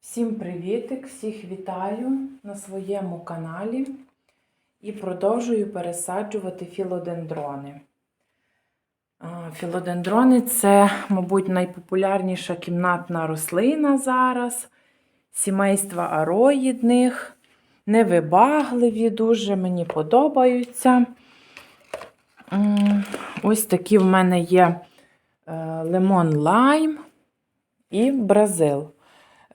Всім привітик! Всіх вітаю на своєму каналі і продовжую пересаджувати філодендрони. Філодендрони це, мабуть, найпопулярніша кімнатна рослина зараз. Сімейства ароїдних, невибагливі, дуже мені подобаються. Ось такі в мене є е, лимон лайм і бразил.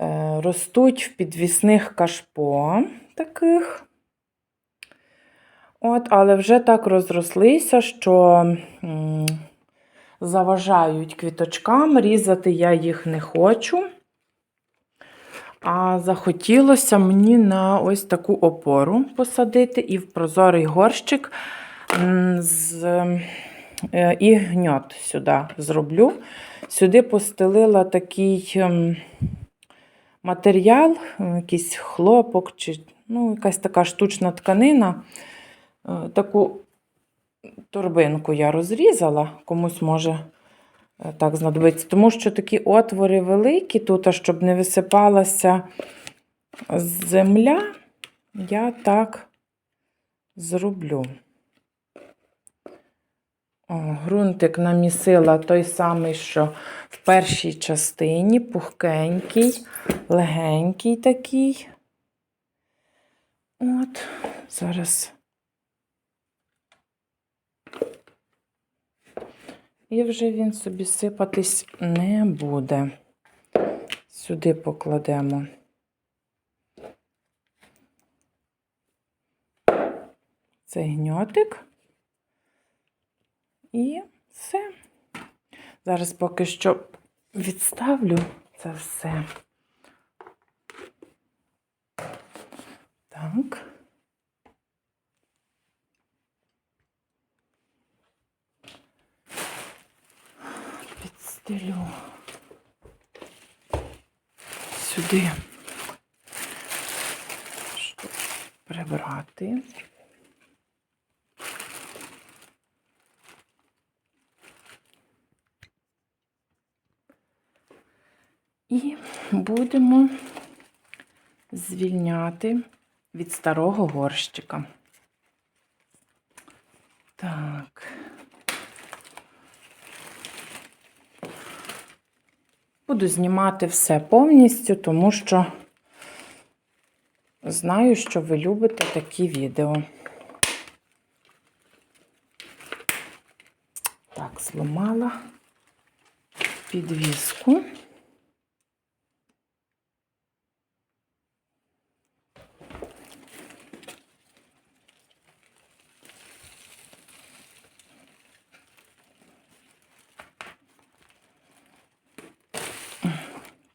Е, Ростуть в підвісних кашпо таких. От, але вже так розрослися, що заважають квіточкам, різати я їх не хочу. А захотілося мені на ось таку опору посадити і в прозорий горщик з, е, і гньот сюди зроблю. Сюди постелила такий матеріал, е, якийсь хлопок чи ну, якась така штучна тканина. Е, Таку торбинку я розрізала, комусь може е, так знадобиться. Тому що такі отвори великі тут, а щоб не висипалася земля, я так зроблю. Грунтик намісила той самий, що в першій частині, пухкенький, легенький такий. От, зараз. І вже він собі сипатись не буде. Сюди покладемо. Цей гньотик. І все. Зараз поки що відставлю це все. Так. Підстелю сюди, прибрати. І будемо звільняти від старого горщика. Так. Буду знімати все повністю, тому що знаю, що ви любите такі відео. Так, зламала підвіску.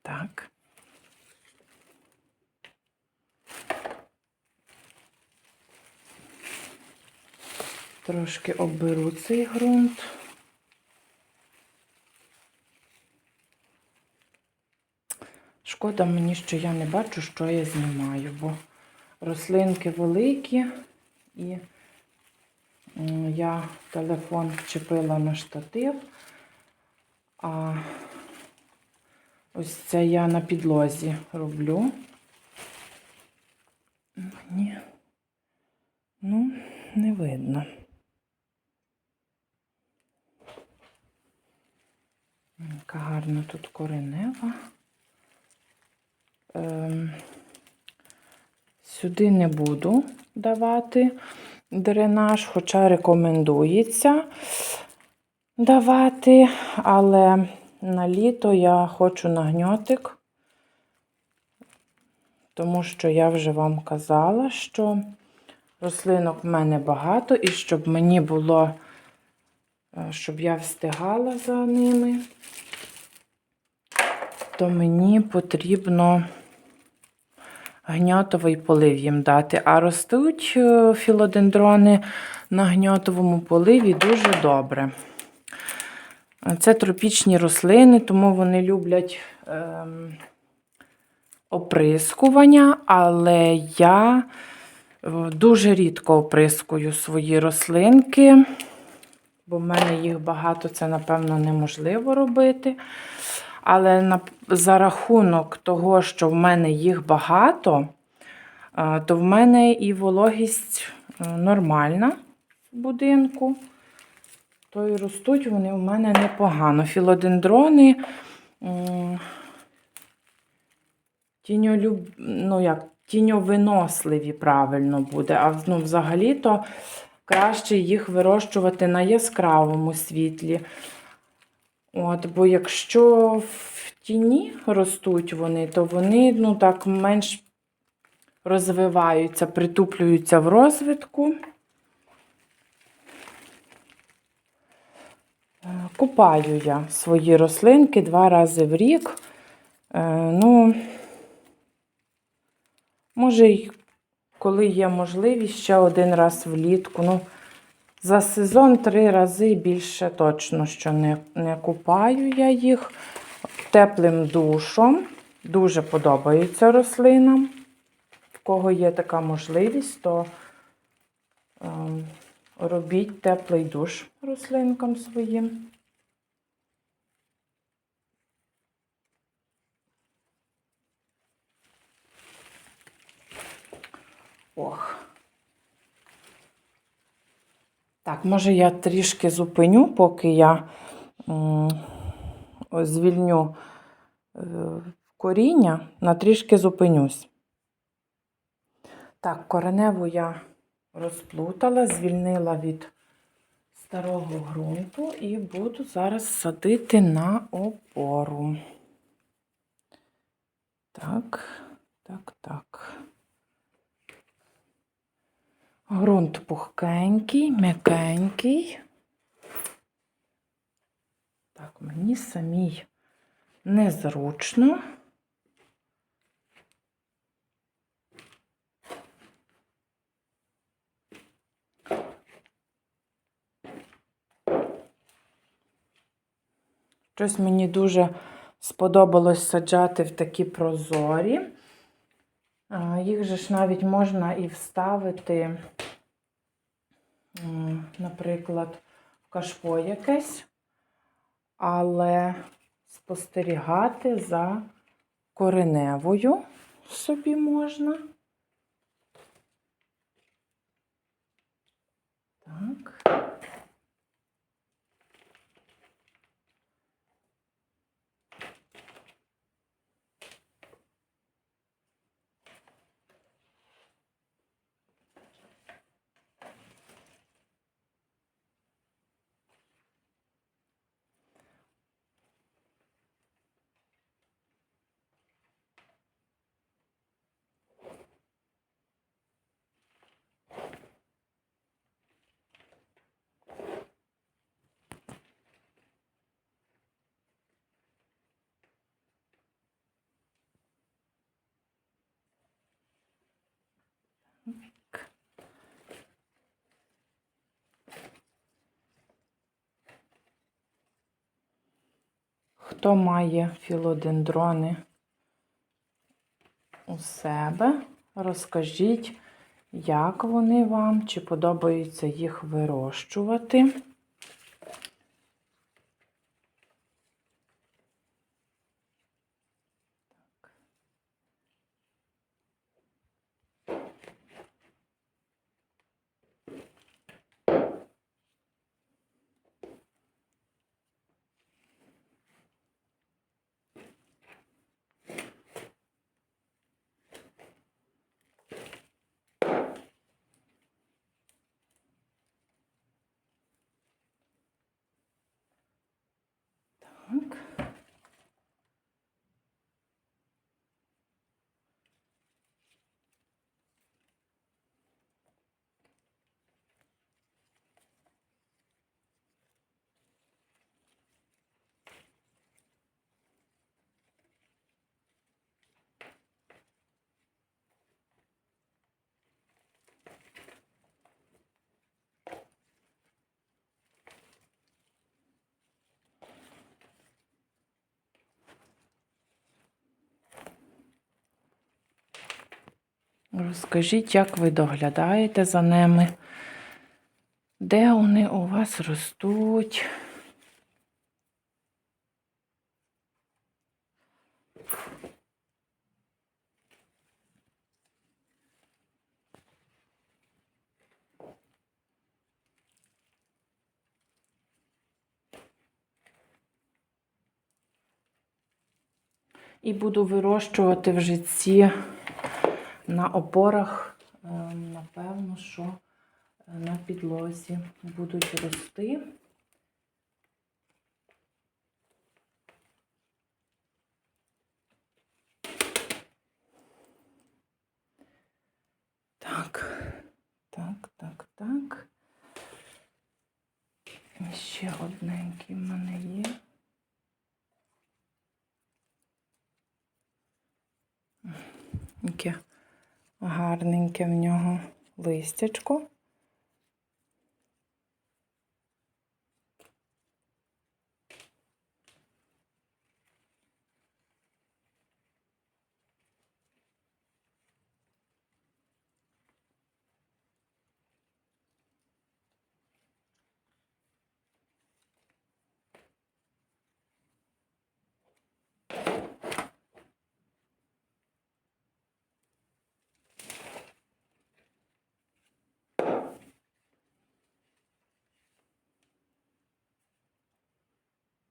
Так. Трошки обберу цей ґрунт. Шкода мені, що я не бачу, що я знімаю, бо рослинки великі і я телефон вчепила на штатив, а Ось це я на підлозі роблю. Мені, ну, не видно. Яка гарна тут коренева. Ем, сюди не буду давати дренаж, хоча рекомендується давати, але на літо я хочу нагньотик, тому що я вже вам казала, що рослинок в мене багато, і щоб мені було, щоб я встигала за ними, то мені потрібно гньотовий полив їм дати. А ростуть е, філодендрони на гньотовому поливі дуже добре. Це тропічні рослини, тому вони люблять ем, оприскування, але я е, дуже рідко оприскую свої рослинки, бо в мене їх багато, це, напевно, неможливо робити. Але на, за рахунок того, що в мене їх багато, е, то в мене і вологість е, нормальна в будинку. То і ростуть вони в мене непогано. Філодендрони. Тіньолюб... ну, як, тіньовиносливі правильно буде. А ну, взагалі-то краще їх вирощувати на яскравому світлі. От, бо якщо в тіні ростуть вони, то вони ну, так менш розвиваються, притуплюються в розвитку. Е, Купаю я свої рослинки два рази в рік. Е, Ну, може, коли є можливість, ще один раз влітку. Ну, за сезон три рази більше точно, що не, не купаю я їх теплим душом. Дуже подобаються рослинам. В кого є така можливість, то ем, робіть теплий душ рослинкам своїм. Ох. Так, може я трішки зупиню, поки я звільню е, коріння, на трішки зупинюсь. Так, кореневу я розплутала, звільнила від старого ґрунту і буду зараз садити на опору. Так, так, так. Грунт пухкенький, м'якенький. Так, мені самій незручно. Щось мені дуже сподобалось саджати в такі прозорі. Їх же ж навіть можна і вставити, наприклад, в кашпо якесь, але спостерігати за кореневою собі можна. Так. Хто має філодендрони у себе, розкажіть, як вони вам, чи подобається їх вирощувати. Так. Розкажіть, як ви доглядаєте за ними? Де вони у вас ростуть? І буду вирощувати в житті на опорах, е, напевно, що е, на підлозі будуть рости. Так, так, так, так. І ще одненький в мене є. Яке гарненьке в нього листячко.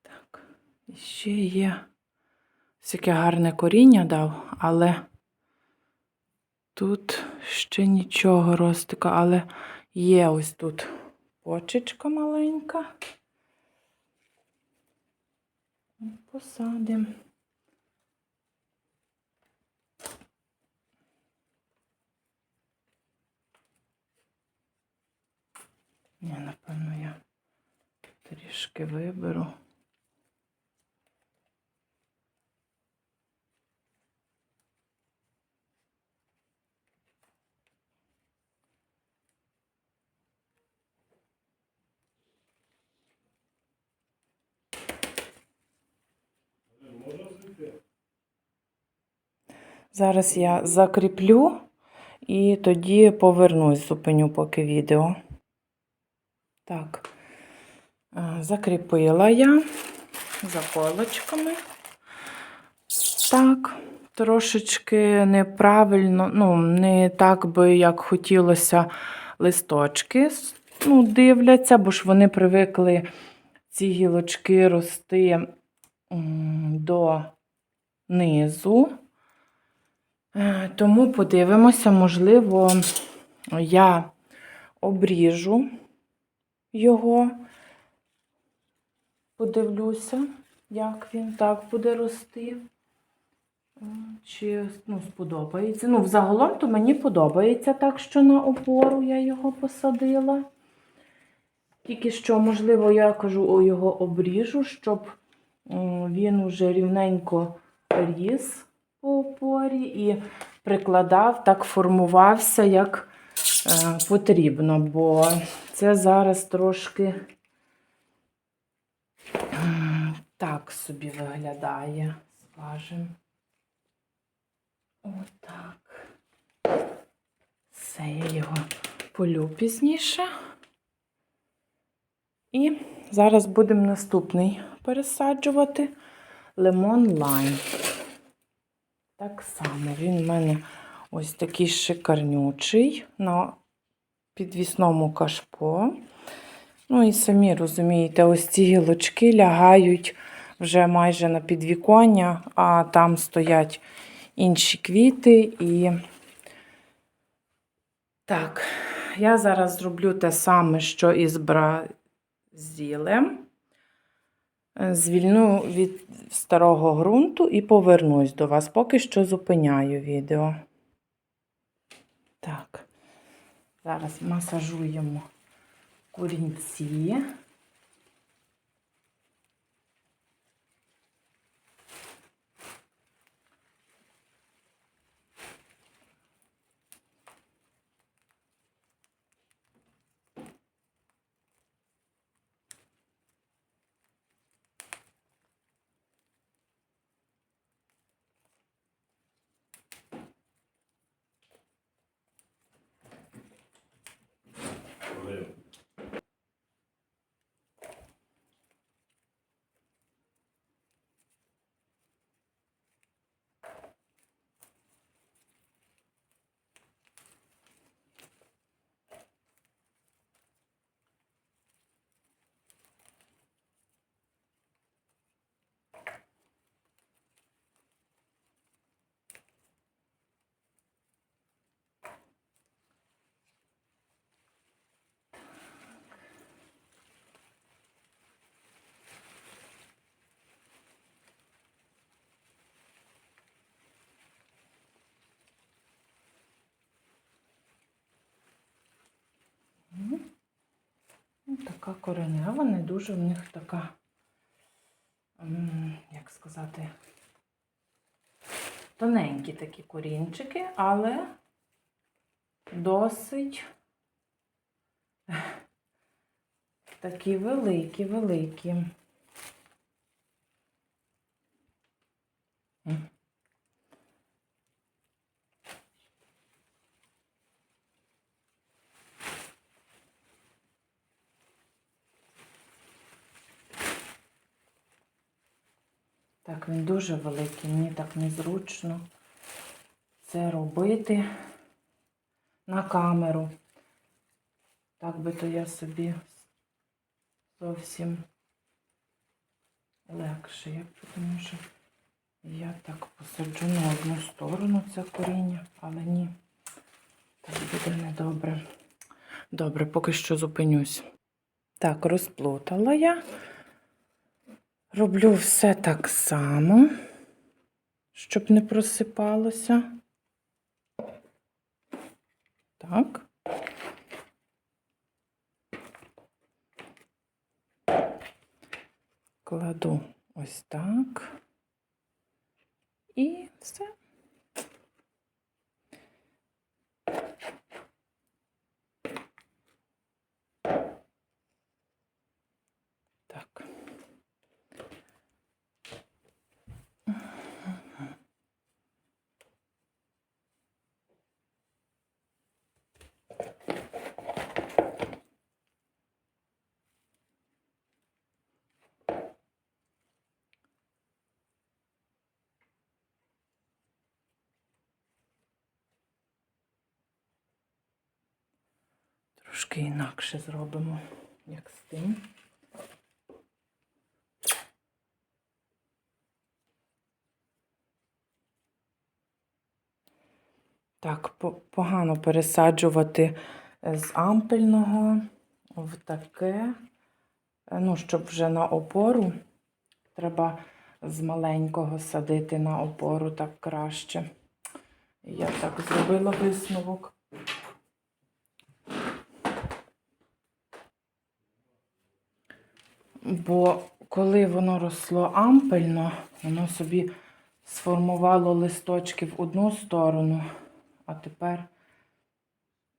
Так, і ще є всяке гарне коріння дав, але тут ще нічого ростика, але є ось тут почечка маленька. Посадимо. Ні, напевно, я трішки виберу. Зараз я закріплю і тоді повернусь, зупиню поки відео. Так, е, закріпила я заколочками. Так, трошечки неправильно, ну, не так би, як хотілося, листочки ну, дивляться, бо ж вони привикли ці гілочки рости до низу. Е, Тому подивимося, можливо, я обріжу його, подивлюся, як він так буде рости. Е, Чи ну, сподобається. Ну, взагалом, то мені подобається так, що на опору я його посадила. Тільки що, можливо, я кажу, його обріжу, щоб він уже рівненько ріс по опорі і прикладав, так формувався, як е, потрібно, бо це зараз трошки так собі виглядає, скажімо. Отак. Все, я його полю пізніше. І зараз будемо наступний пересаджувати лимон лайм. Так само він в мене ось такий шикарнючий на підвісному кашпо. Ну і самі розумієте, ось ці гілочки лягають вже майже на підвіконня, а там стоять інші квіти. І так, я зараз зроблю те саме, що і з бразілем. Е, Звільну від старого ґрунту і повернусь до вас. Поки що зупиняю відео. Так, зараз масажуємо корінці. Така коренева, не дуже в них така, як сказати, тоненькі такі корінчики, але досить такі великі, Так, він дуже великий, мені так незручно це робити на камеру. Так би то я собі зовсім легше. Я тому що я так посаджу на одну сторону це коріння, але ні, так буде недобре. Добре, поки що зупинюсь. Так, розплутала я. Роблю все так само, щоб не просипалося. Так. Кладу ось так. І все. Так. Трошки інакше зробимо, як з тим. Так, погано пересаджувати з ампельного в таке, ну, щоб вже на опору. Треба з маленького садити на опору так краще. Я так зробила висновок. Бо коли воно росло ампельно, воно собі сформувало листочки в одну сторону, а тепер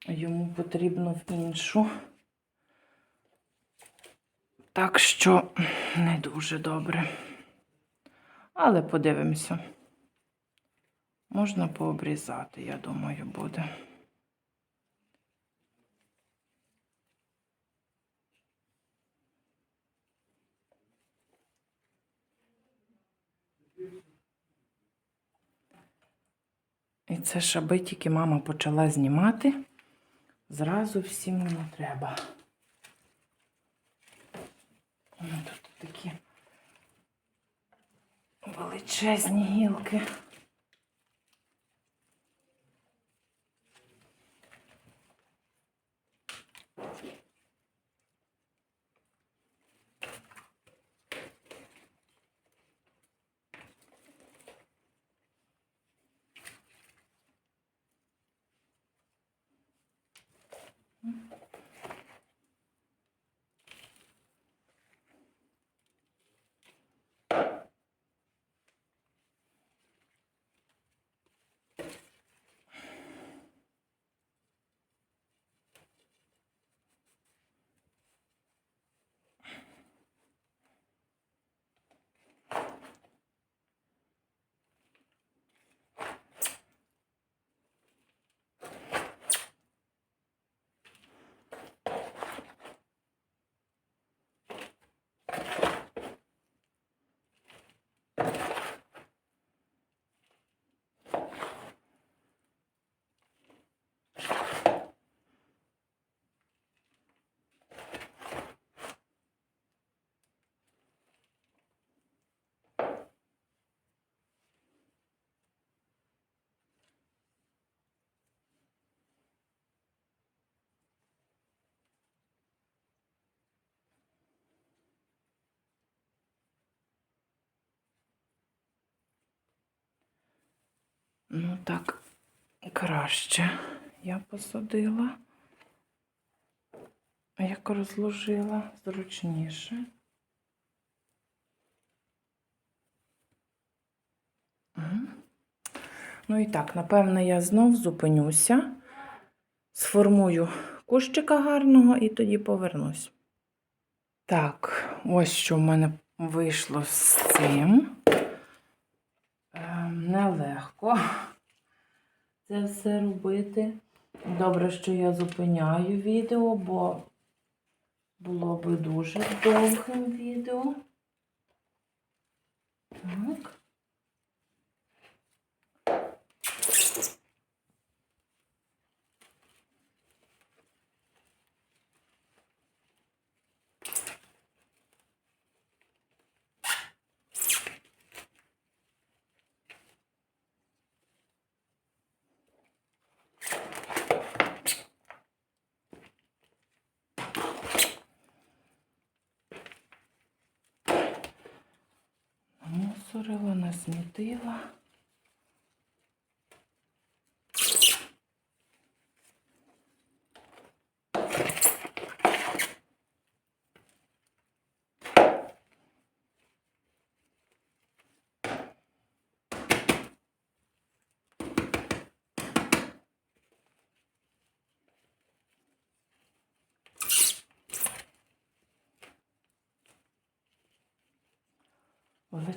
йому потрібно в іншу. Так що не дуже добре. Але подивимося. Можна пообрізати, я думаю, буде. І це ж тільки мама почала знімати, зразу всім не треба. Ой, Тут такі величезні гілки. Mm-hmm. Ну так, краще я посадила. як розложила зручніше. Ну і так, напевно, я знов зупинюся, сформую кущика гарного і тоді повернусь. Так, ось що в мене вийшло з цим. Ем, Нелегко це все робити. Добре, що я зупиняю відео, бо було би дуже довгим відео. Так. Намусорила, насмітила.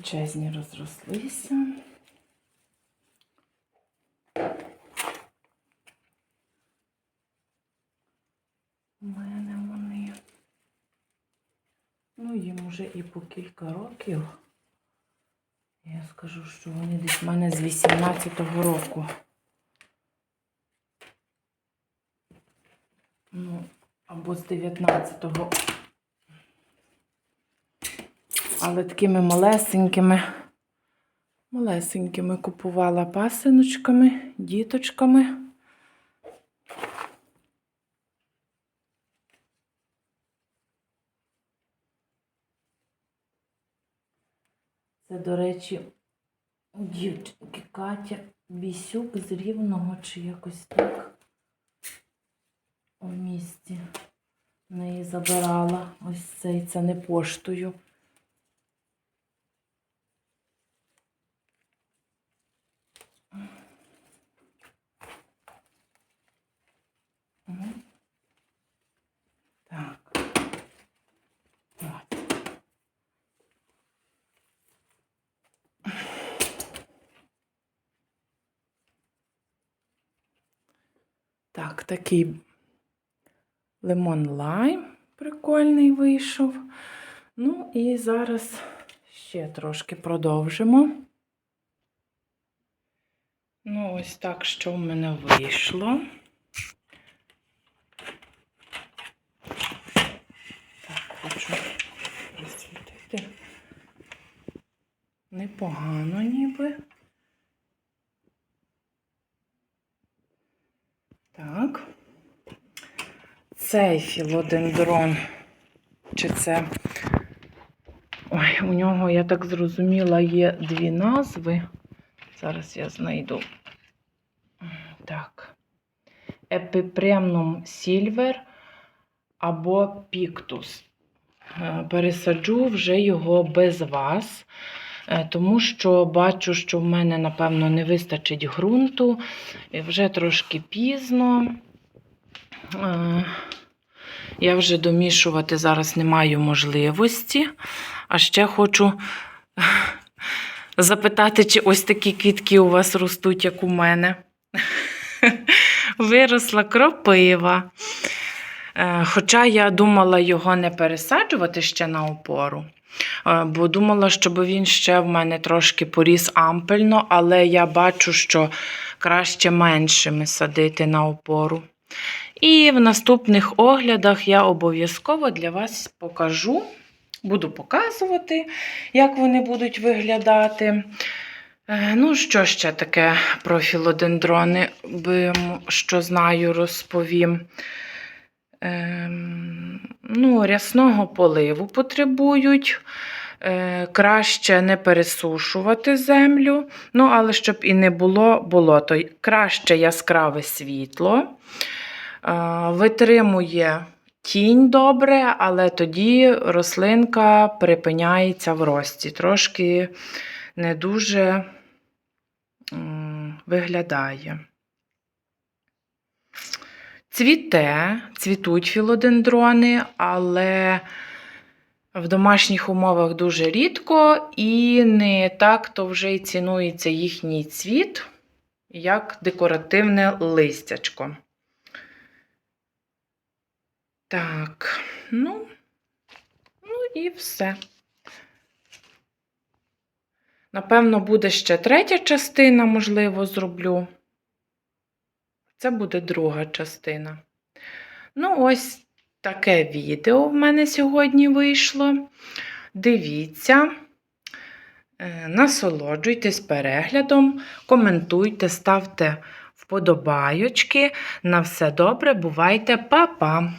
Величезні розрослися. У мене вони. Ну, їм уже і по кілька років. Я скажу, що вони десь в мене з 18-го року. Ну, або з 19-го. Але такими малесенькими, малесенькими купувала пасиночками, діточками. Це, до речі, дівчинки Катя Бісюк з Рівного чи якось так у місті. Неї забирала ось цей, це не поштою. Так, такий лимон лайм прикольний вийшов. Ну і зараз ще трошки продовжимо. Ну, ось так, що в мене вийшло. Так, хочу присвітити. Непогано ніби. Так. Цей філодендрон, чи це. Ой, у нього, я так зрозуміла, є дві назви. Зараз я знайду. Так. Епіпремнум сільвер або піктус. Е, Пересаджу вже його без вас, тому що бачу, що в мене, напевно, не вистачить ґрунту. Вже трошки пізно. Е, Я вже домішувати зараз не маю можливості. А ще хочу запитати, чи ось такі квітки у вас ростуть, як у мене. Виросла кропива. Е, Хоча я думала його не пересаджувати ще на опору, е, бо думала, щоб він ще в мене трошки поріс ампельно, але я бачу, що краще меншими садити на опору. І в наступних оглядах я обов'язково для вас покажу, буду показувати, як вони будуть виглядати. Е, Ну, що ще таке про філодендрони, що знаю, розповім. Ем, ну, рясного поливу потребують. Е, краще не пересушувати землю, ну, але щоб і не було болото. Краще яскраве світло, е, витримує тінь добре, але тоді рослинка припиняється в рості. Трошки не дуже виглядає. Цвіте, цвітуть філодендрони, але в домашніх умовах дуже рідко і не так то вже й цінується їхній цвіт, як декоративне листячко. Так, ну, ну і все. Напевно, буде ще третя частина, можливо, зроблю. Це буде друга частина. Ну, ось таке відео в мене сьогодні вийшло. Дивіться, е, насолоджуйтесь переглядом, коментуйте, ставте вподобайочки. На все добре, бувайте, па-па!